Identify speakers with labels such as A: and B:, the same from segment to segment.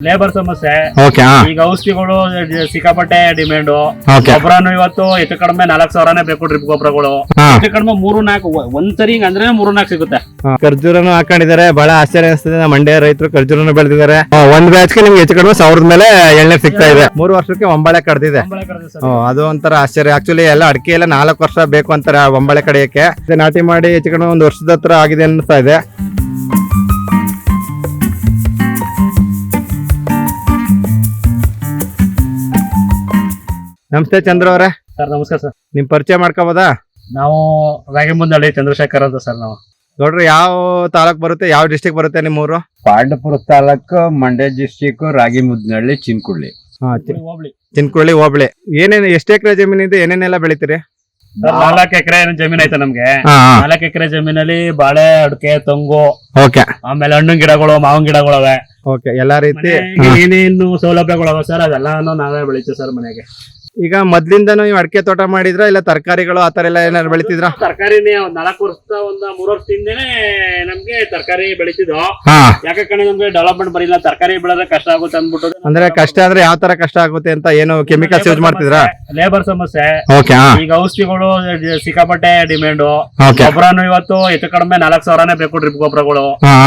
A: Labour ಸಮಸ್ಯೆ.
B: Okay ಹಾ.
A: ಈಗ ಔಷಧಿಗಳು ಸಿಕ್ಕಾಪಟ್ಟೆ ಡಿಮ್ಯಾಂಡ್ ಗೊಬ್ಬರನು ಇವತ್ತು ಹೆಚ್ಚು ಕಡಿಮೆ ನಾಲ್ಕು ಸಾವಿರನೇ ಬೇಕು ಡ್ರಿಪ್ ಗೊಬ್ಬರಗಳು.
B: ಹಾ.
A: ಹೆಚ್ಚು ಕಡಿಮೆ ಮೂರು ನಾಲ್ಕು ಒಂದ್ ಸರಿ ಅಂದ್ರೆ ಮೂರು ನಾಲ್ಕು ಸಿಗುತ್ತೆ.
B: ಖರ್ಜೂರನು ಹಾಕೊಂಡಿದ್ದಾರೆ. ಬಹಳ ಆಶ್ಚರ್ಯ ಅನಿಸ್ತದೆ ನಮ್ಮ ಮಂಡ್ಯ ರೈತರು ಖರ್ಜೂರನು ಬೆಳೆದಿದ್ದಾರೆ. ಆ, ಒಂದ್ ಬ್ಯಾಚ್ಗೆ ನಿಮ್ಗೆ ಹೆಚ್ಚು ಕಡಿಮೆ ಸಾವಿರದ ಮೇಲೆ ಎಣ್ಣೆ ಸಿಗ್ತಾ ಇದೆ. ಮೂರು ವರ್ಷಕ್ಕೆ ಒಂಬಳೆ ಕಡ್ದಿದೆ. ಅದು ಒಂಥರ ಆಶ್ಚರ್ಯ. ಆಕ್ಚುಲಿ ಎಲ್ಲ ಅಡಿಕೆ ಎಲ್ಲ ನಾಲ್ಕು ವರ್ಷ ಬೇಕು ಅಂತಾರೆ ಆ ಒಂಬಳೆ ಕಡಿಯಕ್ಕೆ. ಇದು ನಾಟಿ ಮಾಡಿ ಹೆಚ್ಚು ಕಡಿಮೆ ಒಂದು ವರ್ಷದ ಹತ್ರ ಆಗಿದೆ ಅನ್ನಿಸ್ತಾ ಇದೆ. ನಮಸ್ತೆ ಚಂದ್ರ ಅವರೇ.
A: ಸರ್ ನಮಸ್ಕಾರ ಸರ್.
B: ನಿಮ್ ಪರಿಚಯ ಮಾಡ್ಕೋಬೋದಾ?
A: ನಾವು ರಾಗಿಮುಂದಳ್ಳಿ ಚಂದ್ರಶೇಖರ್ ಅಂತ ಸರ್ ನಾವು.
B: ನೋಡ್ರಿ ಯಾವ ತಾಲೂಕ್ ಬರುತ್ತೆ ಯಾವ ಡಿಸ್ಟಿಕ್ ಬರುತ್ತೆ ನಿಮ್ಮೂರು?
C: ಪಾಂಡಪುರ ತಾಲೂಕು ಮಂಡ್ಯ ಡಿಸ್ಟಿಕ್ ರಾಗಿ ಮುದ್ನಹಳ್ಳಿ ಚಿನ್ಕುಳ್ಳಿ
A: ಹೋಬಳಿ
B: ಚಿನ್ಕುಳ್ಳಿ ಹೋಬಳಿ. ಏನೇನು ಎಷ್ಟು ಎಕರೆ ಜಮೀನಿದೆ ಏನೇನೆಲ್ಲ ಬೆಳಿತೀರಿ?
A: ಸರ್ ನಾಲ್ಕು ಎಕರೆ ಜಮೀನ್ ಐತೆ ನಮ್ಗೆ.
B: ಹಾ
A: ನಾಲ್ಕು ಎಕರೆ ಜಮೀನಲ್ಲಿ ಬಾಳೆ ಅಡಿಕೆ ತಂಗು
B: ಓಕೆ.
A: ಆಮೇಲೆ ಹಣ್ಣಿನ ಗಿಡಗಳು ಮಾವಿನ ಗಿಡಗಳು ಅವೆ
B: ಓಕೆ ಎಲ್ಲಾ ರೀತಿ
A: ಮನೆಗೆ ಏನೇನು ಸೌಲಭ್ಯಗಳು ಅವ ಸರ್ ಅದೆಲ್ಲಾನು ನಾವೇ ಬೆಳಿತೀವಿ ಸರ್ ಮನೆಗೆ.
B: ಈಗ ಮೊದ್ಲಿಂದ ನೀವು ಅಡಿಕೆ ತೋಟ ಮಾಡಿದ್ರ ಇಲ್ಲ ತರಕಾರಿಗಳು ಆತರ ಎಲ್ಲ ಏನಾದ್ರು ಬೆಳಿತಿದ್ರ?
A: ತರಕಾರಿನೇ ಒಂದ್ ನಾಲ್ಕು ವರ್ಷ ಒಂದ್ ಮೂರ್ ವರ್ಷದಿಂದನೇ ನಮ್ಗೆ ತರಕಾರಿ ಬೆಳಿತಿದ್ವು. ಯಾಕಂದ್ರೆ ನಮ್ಗೆ ಡೆವಲಪ್ಮೆಂಟ್ ಬರಿಲ್ಲ ತರಕಾರಿ ಬೆಳೆದ್ರೆ ಕಷ್ಟ ಆಗುತ್ತೆ ಅಂದ್ಬಿಟ್ಟು.
B: ಅಂದ್ರೆ ಕಷ್ಟ ಅಂದ್ರೆ ಯಾವ ತರ ಕಷ್ಟ ಆಗುತ್ತೆ ಅಂತ ಏನು ಕೆಮಿಕಲ್ಸ್ ಯೂಸ್ ಮಾಡ್ತಿದ್ರ?
A: ಲೇಬರ್ ಸಮಸ್ಯೆ. ಈಗ ಔಷಧಿಗಳು ಸಿಕ್ಕಾಪಟ್ಟೆ ಡಿಮ್ಯಾಂಡ್ ಗೊಬ್ಬರನು ಇವತ್ತು ಹೆಚ್ಚು ಕಡಿಮೆ ನಾಲ್ಕು ಸಾವಿರನೇ ಬೇಕು ಡ್ರಿಪ್ ಗೊಬ್ಬರಗಳು.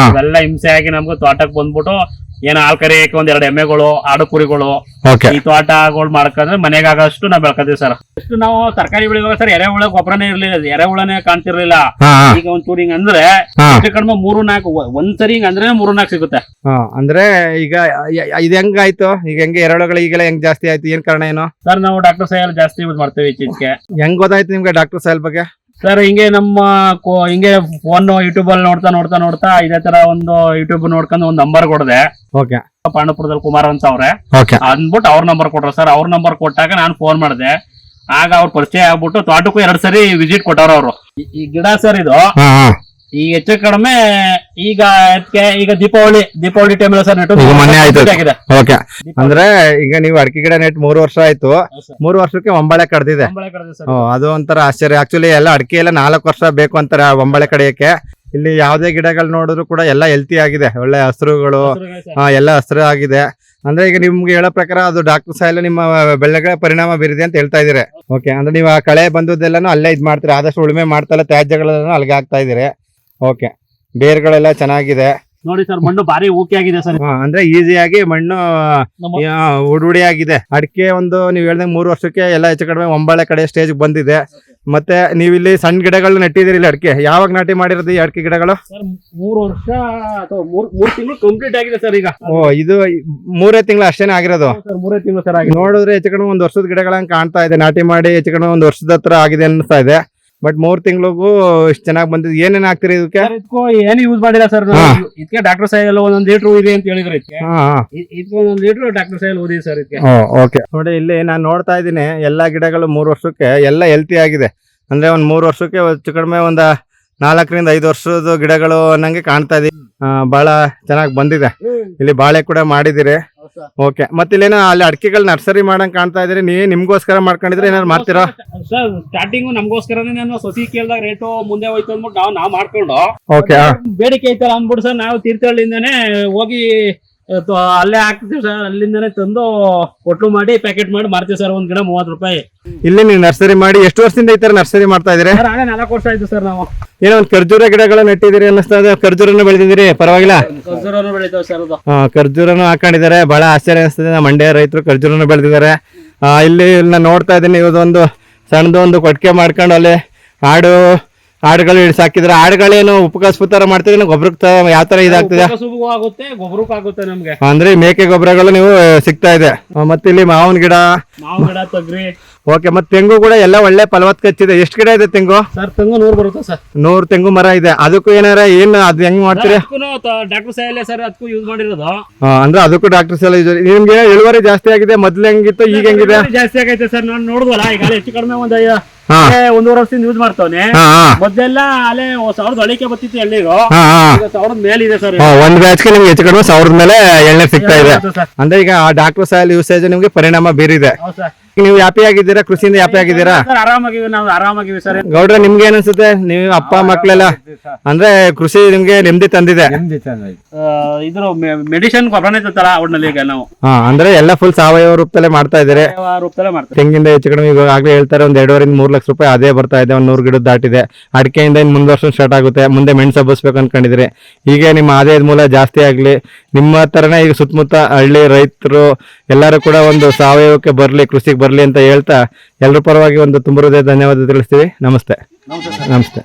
A: ಇವೆಲ್ಲ ಹಿಂಸೆ ಆಗಿ ನಮ್ಗೆ ತೋಟಕ್ಕೆ ಬಂದ್ಬಿಟ್ಟು ಏನ ಆಲ್ಕರಿ ಕರಿಯಕ್ಕೆ ಒಂದ್ ಎರಡು ಎಮ್ಮೆಗಳು ಆಡು ಕುರಿಗಳು
B: ಓಕೆ
A: ಈ ತೋಟಗಳು ಮಾಡ್ಕೊಂಡ್ರೆ ಮನೆಗೆ ಆಗಷ್ಟು ನಾವ್ ಬೆಳ್ಕೊತೀವಿ ಸರ್. ಎಷ್ಟು ನಾವು ತರಕಾರಿ ಬೆಳೆಯುವಾಗ ಸರ್ ಎರೆಹುಳ ಗೊಬ್ಬರನೇ ಇರ್ಲಿಲ್ಲ ಎರೆಹುಳನೇ ಕಾಣ್ತಿರ್ಲಿಲ್ಲ.
B: ಹಾ ಹಾ.
A: ಈಗ ಒಂದ್ ಹಿಂಗ್ ಅಂದ್ರೆ
B: ಹಾ.
A: ಹೆಚ್ಚು ಕಡಿಮೆ ಮೂರು ನಾಲ್ಕು ಒಂದ್ ಸರಿ ಹಿಂಗ್ ಅಂದ್ರೆ ಮೂರು ನಾಲ್ಕು ಸಿಗುತ್ತೆ.
B: ಹಾ ಅಂದ್ರೆ ಈಗ ಇದ್ ಇದು ಹೆಂಗಾಯ್ತು ಈಗ ಹೆಂಗೆ ಎರಡುಗಳು ಈಗೆಲ್ಲ ಹೆಂಗ್ ಜಾಸ್ತಿ ಆಯ್ತು? ಏನ್ ಕಾರಣ ಏನು?
A: ಸರ್ ನಾವು ಡಾಕ್ಟರ್ ಸಹಾಯ ಜಾಸ್ತಿ ಯೂಸ್ ಮಾಡ್ತೇವೆ ಇತ್ತೀಚೆಗೆ
B: ಹೆಂಗ್ ಗೊತ್ತಾಯ್ತು ನಿಮ್ಗೆ ಡಾಕ್ಟರ್ ಸಾಹೇಬ್ ಬಗ್ಗೆ?
A: ಸರ್ ಹಿಂಗೆ ನಮ್ಮ ಕೋ- ಹಿಂಗೆ ಫೋನ್ ಯೂಟ್ಯೂಬ್ ಅಲ್ಲಿ ನೋಡ್ತಾ ನೋಡ್ತಾ ನೋಡ್ತಾ ಇದೇ ತರ ಒಂದು ಯೂಟ್ಯೂಬ್ ನೋಡ್ಕೊಂಡು ಒಂದ್ ನಂಬರ್ ಕೊಡದೆ.
B: ಓಕೆ
A: ಪಾಂಡಪುರದಲ್ಲಿ ಕುಮಾರ್ ಅಂತ ಅವ್ರೆ.
B: ಓಕೆ
A: ಅಂದ್ಬಿಟ್ಟು ಅವ್ರ ನಂಬರ್ ಕೊಟ್ರು. ಸರ್ ಅವ್ರ ನಂಬರ್ ಕೊಟ್ಟಾಗ ನಾನು ಫೋನ್ ಮಾಡಿದೆ. ಆಗ ಅವ್ರ ಪರಿಚಯ ಆಗ್ಬಿಟ್ಟು ತೋಟಕ್ಕೂ ಎರಡ್ ಸರಿ ವಿಸಿಟ್ ಕೊಟ್ಟವ್ರ ಅವರು. ಈ ಗಿಡ ಸರ್ ಇದು
B: ಹಾ ಹಾ.
A: ಈ ಹೆಚ್ಚು ಕಡಿಮೆ ಈಗ ಅದಕ್ಕೆ ಈಗ ದೀಪಾವಳಿ ದೀಪಾವಳಿ ಟೈಮ್ ಸರ್ ನೆಟ್ಟು
B: ಈಗ ಮೊನ್ನೆ ಆಯ್ತು.
A: ಆಗಿದೆ
B: ಓಕೆ ಅಂದ್ರೆ ಈಗ ನೀವು ಅಡಿಕೆ ಗಿಡ ನೆಟ್ ಮೂರು ವರ್ಷ ಆಯ್ತು. ಮೂರು ವರ್ಷಕ್ಕೆ ಒಂಬಳೆ ಕಡ್ದಿದೆ. ಅದು ಒಂಥರ ಆಶ್ಚರ್ಯ. ಆಕ್ಚುಲಿ ಎಲ್ಲ ಅಡಿಕೆ ಎಲ್ಲ ನಾಲ್ಕು ವರ್ಷ ಬೇಕು ಅಂತಾರೆ ಒಂಬಳೆ ಕಡಿಯಕ್ಕೆ. ಇಲ್ಲಿ ಯಾವುದೇ ಗಿಡಗಳು ನೋಡಿದ್ರು ಕೂಡ ಎಲ್ಲ ಹೆಲ್ತಿ ಆಗಿದೆ. ಒಳ್ಳೆ ಹಸಿರುಗಳು. ಎಲ್ಲ ಹಸಿರು ಆಗಿದೆ. ಅಂದ್ರೆ ಈಗ ನಿಮ್ಗೆ ಹೇಳೋ ಪ್ರಕಾರ ಅದು ಡಾಕ್ಟರ್ ಸಾಯಿಲ್ ನಿಮ್ಮ ಬೆಳೆಗಳ ಪರಿಣಾಮ ಬೀರಿದೆ ಅಂತ ಹೇಳ್ತಾ ಇದಾರೆ ಓಕೆ ಅಂದ್ರೆ ನೀವು ಆ ಕಳೆ ಬಂದದ್ದೆಲ್ಲಾನು ಅಲ್ಲೇ ಇದ್ ಮಾಡ್ತೀರಾ. ಆದಷ್ಟು ಉಳುಮೆ ಮಾಡ್ತಲ್ಲ ತ್ಯಾಜ್ಯಗಳೆಲ್ಲ ಅಲ್ಲಿಗೆ ಹಾಕ್ತಾ ಇದೀರಿ ಓಕೆ. ಬೇರ್ಗಳೆಲ್ಲ ಚೆನ್ನಾಗಿದೆ.
A: ನೋಡಿ ಸರ್ ಮಣ್ಣು ಬಾರಿ ಓಕೆ ಆಗಿದೆ ಸರ್.
B: ಅಂದ್ರೆ ಅಂದ್ರೆ ಆಗಿ ಮಣ್ಣು
A: ನಮ್ಮ-
B: ಆ, ಉಡುಡಿ ಆಗಿದೆ. ಅಡಿಕೆ ಒಂದು ನೀವು ಹೇಳ್ದಂಗೆ ಮೂರು ವರ್ಷಕ್ಕೆ ಎಲ್ಲ ಹೆಚ್ಚು ಕಡಿಮೆ ಒಂಬಳೆ ಕಡೆ ಸ್ಟೇಜ್ ಬಂದಿದೆ. ಮತ್ತೆ ನೀವು ಇಲ್ಲಿ ಸಣ್ಣ ಗಿಡಗಳು ನೆಟ್ಟಿದ್ದೀರಿ ಇಲ್ಲಿ ಅಡಿಕೆ. ಯಾವಾಗ ನಾಟಿ ಮಾಡಿರೋದು ಈ ಅಡಿಕೆ ಗಿಡಗಳು?
A: ಸರ್ ಮೂರು ವರ್ಷ ಅಥವಾ ಮೂರ್ ಮೂರ್ ತಿಂಗಳು ಕಂಪ್ಲೀಟ್ ಆಗಿದೆ ಸರ್ ಈಗ.
B: ಓ ಇದು ಮೂರೇ ತಿಂಗಳು ಅಷ್ಟೇನೆ ಆಗಿರೋದು?
A: ಸರ್ ಮೂರೇ ತಿಂಗಳು ಸರ್ ಆಗಿದೆ.
B: ನೋಡಿದ್ರೆ ಹೆಚ್ಚು ಕಡಿಮೆ ಒಂದು ವರ್ಷದ ಗಿಡಗಳಂಗೆ ಕಾಣ್ತಾ ಇದೆ. ನಾಟಿ ಮಾಡಿ ಹೆಚ್ಚು ಕಡಿಮೆ ಒಂದು ವರ್ಷದ ಹತ್ರ ಆಗಿದೆ ಅನ್ನಿಸ್ತಾ ಇದೆ. ಬಟ್ ಮೂರ್ ತಿಂಗಳಿಗೂ ಇಷ್ಟು ಚೆನ್ನಾಗಿ ಬಂದಿದೆ. ಏನೇನ್ ಹಾಕ್ತಿರಿ ಇದಕ್ಕೆ?
A: ಏನು ಯೂಸ್ ಮಾಡಿಲ್ಲ ಸರ್. ಇದಕ್ಕೆ ಡಾಕ್ಟರ್ ಸಾಹೇಬ್ ಒಂದೊಂದ್ ಲೀಟರ್ ಇದೆ ಅಂತ ಹೇಳಿದ್ರೆ ಇದಕ್ಕೆ. ಒಂದೊಂದ್ ಲೀಟರ್ ಡಾಕ್ಟರ್ ಸಾಹೇಬ್ ಓದಿ ಸರ್ ಇದಕ್ಕೆ.
B: ಓಕೆ. ನೋಡಿ ಇಲ್ಲಿ ನಾನು ನೋಡ್ತಾ ಇದ್ದೀನಿ ಎಲ್ಲಾ ಗಿಡಗಳು ಮೂರ್ ವರ್ಷಕ್ಕೆ ಎಲ್ಲ ಹೆಲ್ತಿ ಆಗಿದೆ. ಅಂದ್ರೆ ಒಂದ್ ಮೂರ್ ವರ್ಷಕ್ಕೆ ಹೆಚ್ಚು ಕಡಿಮೆ ಒಂದ ನಾಲ್ಕರಿಂದ ಐದು ವರ್ಷದ ಗಿಡಗಳು ಅನ್ನಂಗೆ ಕಾಣ್ತಾ ಇದೆ. ಬಹಳ ಚೆನ್ನಾಗಿ ಬಂದಿದೆ. ಇಲ್ಲಿ ಬಾಳೆ ಕೂಡ ಮಾಡಿದಿರಿ ಓಕೆ ಮತ್ತೆ ಇಲ್ಲೇನೋ ಅಲ್ಲಿ ಅಡಿಕೆಗಳು ನರ್ಸರಿ ಮಾಡಂಗ್ ಕಾಣ್ತಾ ಇದ್ರೆ ನೀ ನಿಮ್ಗೋಸ್ಕರ ಮಾಡ್ಕೊಂಡಿದ್ರೆ? ಏನಾದ್ರು ಮಾಡ್ತೀರಾ?
A: ಸರ್ ಸ್ಟಾರ್ಟಿಂಗ್ ನಮಗೋಸ್ಕರನೇ ನಾನು ಸೊಸಿ ಕೇಳಿದಾಗ ರೇಟು ಮುಂದೆ ಹೋಯ್ತು ಅಂದ್ಬಿಟ್ಟು ನಾವು ನಾವು ಮಾಡ್ಕೊಂಡು.
B: ಓಕೆ
A: ಬೇಡಿಕೆ ಐತಲ್ಲ ಅಂದ್ಬಿಟ್ಟು ಸರ್ ನಾವು ತೀರ್ಥಹಳ್ಳಿಂದಾನೆ ಹೋಗಿ ತ- ಅಲ್ಲೇ ಹಾಕ್ತೀವಿ ಸರ್ ಅಲ್ಲಿಂದನೇ ತಂದು ಕೊಟ್ಲು ಮಾಡಿ ಪ್ಯಾಕೆಟ್ ಮಾಡಿ ಮಾರ್ತೀವಿ ಸರ್ ಒಂದ್ ಗಿಡ ಮೂವತ್ತು ರೂಪಾಯಿ.
B: ಇಲ್ಲಿ ನೀವು ನರ್ಸರಿ ಮಾಡಿ ಎಷ್ಟು ವರ್ಷದಿಂದ ಈ ತರ ನರ್ಸರಿ ಮಾಡ್ತಾ ಇದ್ರೆ
A: ಸರ್ ನಾಲ್ಕು ವರ್ಷ ಆಯ್ತು ಸರ್ ನಾವು.
B: ಏನೋ ಒಂದು ಖರ್ಜೂರ ಗಿಡಗಳು ನೆಟ್ಟಿದಿರಿ ಅನ್ನಿಸ್ತಾ ಇದೆ. ಖರ್ಜೂರನ್ನು ಬೆಳೆದಿದ್ದೀರಿ. ಪರವಾಗಿಲ್ಲ?
A: ಖರ್ಜೂರನು ಬೆಳಿತಾವೆ ಸರ್ ಅದು.
B: ಆ, ಖರ್ಜೂರನು ಹಾಕೊಂಡಿದ್ದಾರೆ. ಬಹಳ ಆಶ್ಚರ್ಯ ಅನಿಸ್ತದೆ ನಮ್ಮ ಮಂಡ್ಯ ರೈತರು ಖರ್ಜೂರನ್ನು ಬೆಳೆದಿದ್ದಾರೆ. ಆ, ಇಲ್ಲಿ ನಾನು ನೋಡ್ತಾ ಇದ್ದೀನಿ. ಇವತ್ತೊಂದು ಸಣ್ಣದು ಒಂದು ಕೊಟ್ಟಿಗೆ ಮಾಡ್ಕೊಂಡು ಅಲ್ಲಿ ಆಡು ಆಡುಗಳು ಇಳಿಸಾಕಿದ್ರೆ ಆಡುಗಳೇನು ಉಪಕಸ್ಪುತರ ಮಾಡ್ತೀರಿ ಗೊಬ್ಬರಕ್ಕೆ ಯಾವ ತರ ಇದಾಗ್ತಿದೆ?
A: ಆಗುತ್ತೆ ಗೊಬ್ಬರಕ್ಕೂ ಆಗುತ್ತೆ ನಮ್ಗೆ.
B: ಅಂದ್ರೆ ಮೇಕೆ ಗೊಬ್ಬರಗಳು ನೀವು ಸಿಗ್ತಾ ಇದೆ. ಮತ್ತೆ ಇಲ್ಲಿ ಮಾವಿನ ಗಿಡ.
A: ಮಾವಿನ ಗಿಡ ತೊಗರಿ.
B: ಓಕೆ ಮತ್ತೆ ತೆಂಗು ಕೂಡ ಎಲ್ಲ ಒಳ್ಳೆ ಫಲವತ್ ಕಚ್ಚಿದೆ ಎಷ್ಟು ಗಿಡ ಇದೆ ತೆಂಗು?
A: ಸರ್ ತೆಂಗು ನೂರು ಬರುತ್ತೆ ಸರ್.
B: ನೂರು ತೆಂಗು ಮರ ಇದೆ. ಅದಕ್ಕೂ ಏನಾರ ಏನ್ ಅದು ಹೆಂಗ್ ಮಾಡ್ತೀರಿ?
A: ಡಾಕ್ಟರ್ ಸಾಹೇಲೆ ಸರ್ ಅದಕ್ಕೂ ಯೂಸ್ ಮಾಡಿರೋದು.
B: ಅಂದ್ರೆ ಅದಕ್ಕೂ ಡಾಕ್ಟರ್ ಸಹ ಯೂಸ್ ನಿಮ್ಗೆ ಇಳುವರಿ ಜಾಸ್ತಿ ಆಗಿದೆ ಮೊದ್ಲು ಹೆಂಗಿತ್ತು ಈಗ ಹೆಂಗಿದೆ?
A: ಜಾಸ್ತಿ ಆಗೈತೆ ಸರ್ ನಾನು ನೋಡಿದ್ವಲ್ಲ ಈಗ ಹೆಚ್ಚು ಕಡಿಮೆ ಒಂದ್ ಒಂದೂವರೆ ವರ್ಷದಿಂದ ಯೂಸ್ ಮಾಡ್ತಾವನೆ. ಮೊದ್ಲೆಲ್ಲ ಅಲ್ಲೇ ಸಾವಿರದ ಒಳಕ್ಕೆ ಬರ್ತಿತ್ತು ಎಳ್ನೀರು. ಸಾವಿರದ ಮೇಲೆ ಇದೆ
B: ಸರ್. ಒಂದ್ ಬ್ಯಾಚ್ಗೆ ನಿಮ್ಗೆ ಹೆಚ್ಚು ಕಡಿಮೆ ಸಾವಿರದ ಮೇಲೆ ಎಳ್ಳೆ ಸಿಗ್ತಾ ಇದೆ. ಅಂದ್ರೆ ಈಗ ಆ ಡಾಕ್ಟರ್ ಸಾಯಿಲ್ ಯೂಸೇಜ್ ನಿಮ್ಗೆ ಪರಿಣಾಮ ಬೀರಿದೆ. ನೀವು ಹ್ಯಾಪಿ ಆಗಿದ್ದೀರಾ? ಕೃಷಿಯಿಂದ ಹ್ಯಾಪಿ ಆಗಿದ್ದೀರಾ?
A: ಸರ್ ಆರಾಮಾಗಿವಿ ನಾವು ಆರಾಮಾಗಿವಿ ಸರ್.
B: ಗೌಡ್ರೆ ನಿಮ್ಗೆ ಏನ್ ಅನ್ಸುತ್ತೆ ನೀವು ಅಪ್ಪ ಮಕ್ಕಳೆಲ್ಲ ಅಂದ್ರೆ ಕೃಷಿ ನಿಮ್ಗೆ ನೆಮ್ಮದಿ ತಂದಿದೆ?
A: ಇದ್ರ ಮೆಡಿಸಿನ್ ಗೊಬ್ಬರನೇ ಈಗ ನಾವು.
B: ಹಾ ಅಂದ್ರೆ ಎಲ್ಲ ಫುಲ್ ಸಾವಯವ ರೂಪದಲ್ಲೇ ಮಾಡ್ತಾ ಇದ್ದೀರಿ?
A: ಸಾವಯವ ರೂಪದಲ್ಲೇ
B: ತೆಂಗಿಂದ ಹೆಚ್ಚು ಕಡಿಮೆ ಇವಾಗ ಆಗ್ಲೇ ಹೇಳ್ತಾರೆ ಒಂದ್ ಎರಡೂವರಿಂದ ಮೂರ್ ಲಕ್ಷ ರೂಪಾಯಿ ಅದೇ ಬರ್ತಾ ಇದೆ ಒಂದ್ ನೂರು ಗಿಡದ ದಾಟಿದೆ. ಅಡಿಕೆಯಿಂದ ಇನ್ ಮುಂದ್ ವರ್ಷ ಸ್ಟಾರ್ಟ್ ಆಗುತ್ತೆ ಮುಂದೆ ಮೆಣಸು ಹಬ್ಬಿಸ್ಬೇಕು ಅನ್ಕೊಂಡಿದ್ರಿ ಹೀಗೆ ನಿಮ್ಮ ಆದಾಯದ ಮೂಲ ಜಾಸ್ತಿ ಆಗ್ಲಿ ನಿಮ್ಮ ತರನೇ ಈಗ ಸುತ್ತಮುತ್ತ ಹಳ್ಳಿ ರೈತರು ಎಲ್ಲರೂ ಕೂಡ ಒಂದು ಸಾವಯವಕ್ಕೆ ಬರಲಿ ಕೃಷಿಗೆ ಬರಲಿ ಅಂತ ಹೇಳ್ತಾ ಎಲ್ಲರ ಪರವಾಗಿ ಒಂದು ತುಂಬ ಹೃದಯ ಧನ್ಯವಾದ ತಿಳಿಸ್ತೀವಿ. ನಮಸ್ತೆ.
A: ನಮಸ್ತೆ
B: ನಮಸ್ತೆ.